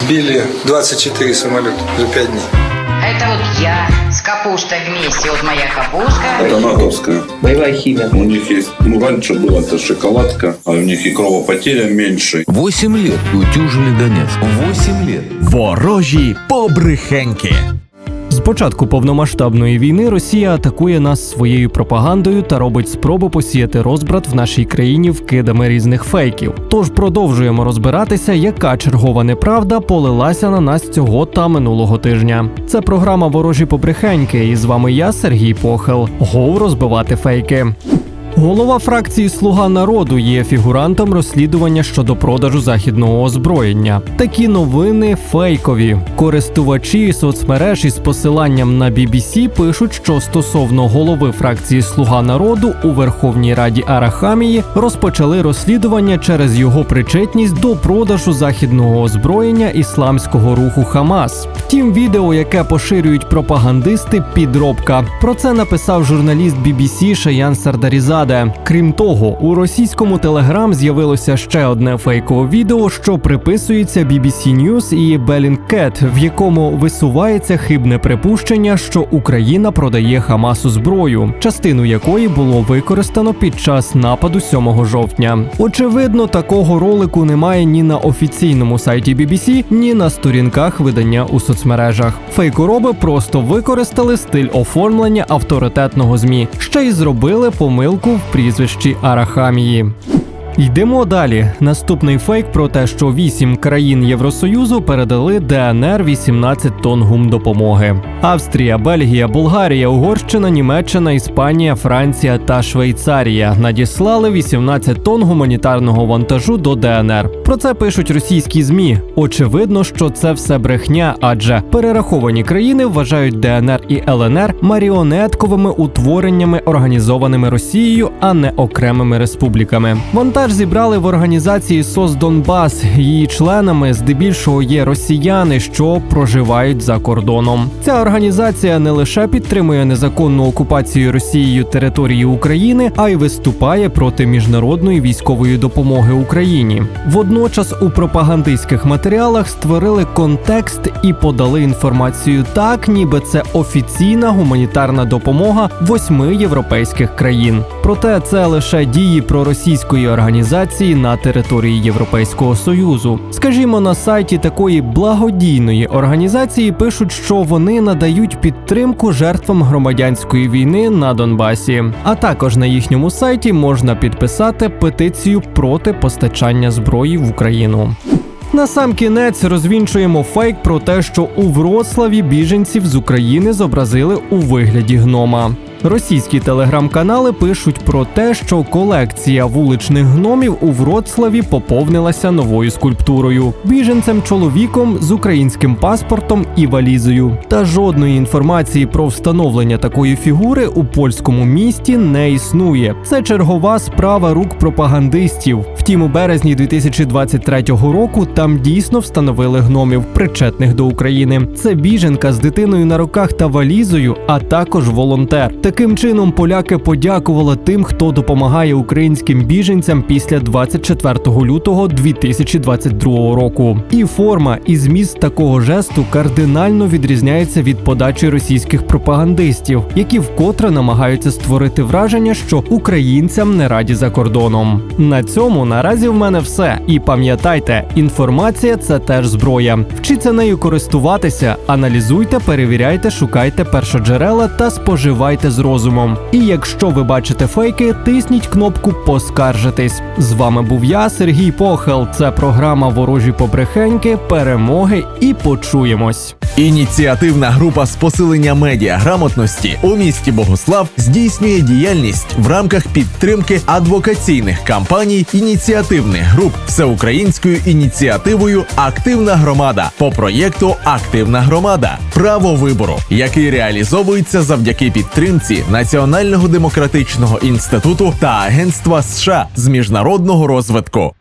Сбили 24 самолета за 5 дней. Это вот я с капустой вместе. Вот моя капустка. Это натовская. Боевая химия. У них есть, ну, раньше была это шоколадка, а у них и кровопотеря меньше. Восемь лет утюжили Донецк. Восемь лет. Ворожі побрехеньки. Початку повномасштабної війни Росія атакує нас своєю пропагандою та робить спроби посіяти розбрат в нашій країні вкидами різних фейків. Тож продовжуємо розбиратися, яка чергова неправда полилася на нас цього та минулого тижня. Це програма Ворожі побрехеньки, і з вами я, Сергій Похел. Гов розбивати фейки. Голова фракції Слуга народу є фігурантом розслідування щодо продажу західного озброєння. Такі новини фейкові. Користувачі соцмереж із посиланням на BBC пишуть, що стосовно голови фракції Слуга народу у Верховній Раді Арахамії розпочали розслідування через його причетність до продажу західного озброєння ісламського руху Хамас. Втім, відео, яке поширюють пропагандисти, підробка. Про це написав журналіст BBC Шаян Сардарізаде. Крім того, у російському Телеграм з'явилося ще одне фейкове відео, що приписується BBC News і Bellingcat, в якому висувається хибне припущення, що Україна продає Хамасу зброю, частину якої було використано під час нападу 7 жовтня. Очевидно, такого ролику немає ні на офіційному сайті BBC, ні на сторінках видання у соцмережах. Фейкороби просто використали стиль оформлення авторитетного змі, ще й зробили помилку в прізвищі Арахамії. Йдемо далі. Наступний фейк про те, що вісім країн Євросоюзу передали ДНР 18 тонн гумдопомоги. Австрія, Бельгія, Болгарія, Угорщина, Німеччина, Іспанія, Франція та Швейцарія надіслали 18 тонн гуманітарного вантажу до ДНР. Про це пишуть російські змі. Очевидно, що це все брехня, адже перераховані країни вважають ДНР і ЛНР маріонетковими утвореннями, організованими Росією, а не окремими республіками. Вантаж зібрали в організації СОС Донбас. Її членами здебільшого є росіяни, що проживають за кордоном. Ця організація не лише підтримує незаконну окупацію Росією території України, а й виступає проти міжнародної військової допомоги Україні. Водночас у пропагандистських матеріалах створили контекст і подали інформацію так, ніби це офіційна гуманітарна допомога восьми європейських країн. Проте це лише дії проросійської організації на території Європейського союзу. Скажімо, на сайті такої благодійної організації пишуть, що вони надають підтримку жертвам громадянської війни на Донбасі. А також на їхньому сайті можна підписати петицію проти постачання зброї в Україну. На сам кінець розвінчуємо фейк про те, що у Вроцлаві біженців з України зобразили у вигляді гнома. Російські телеграм-канали пишуть про те, що колекція вуличних гномів у Вроцлаві поповнилася новою скульптурою, біженцем чоловіком з українським паспортом і валізою. Та жодної інформації про встановлення такої фігури у польському місті не існує. Це чергова справа рук пропагандистів. Втім, у березні 2023 року там дійсно встановили гномів, причетних до України. Це біженка з дитиною на руках та валізою, а також волонтер. Таким чином, поляки подякували тим, хто допомагає українським біженцям після 24 лютого 2022 року. І форма і зміст такого жесту кардинально відрізняється від подачі російських пропагандистів, які вкотре намагаються створити враження, що українцям не раді за кордоном. На цьому наразі в мене все. І пам'ятайте, інформація це теж зброя. Вчіться нею користуватися, аналізуйте, перевіряйте, шукайте першоджерела та споживайте з розумом. І якщо ви бачите фейки, тисніть кнопку Поскаржитись. З вами був я, Сергій Похел. Це програма Ворожі побрехеньки, перемоги і почуємось. Ініціативна група з посилення медіаграмотності у місті Богослав здійснює діяльність в рамках підтримки адвокаційних кампаній ініціативних груп всеукраїнською ініціативою Активна громада по проєкту Активна громада право вибору, який реалізовується завдяки підтримці Національного демократичного інституту та Агентства США з міжнародного розвитку.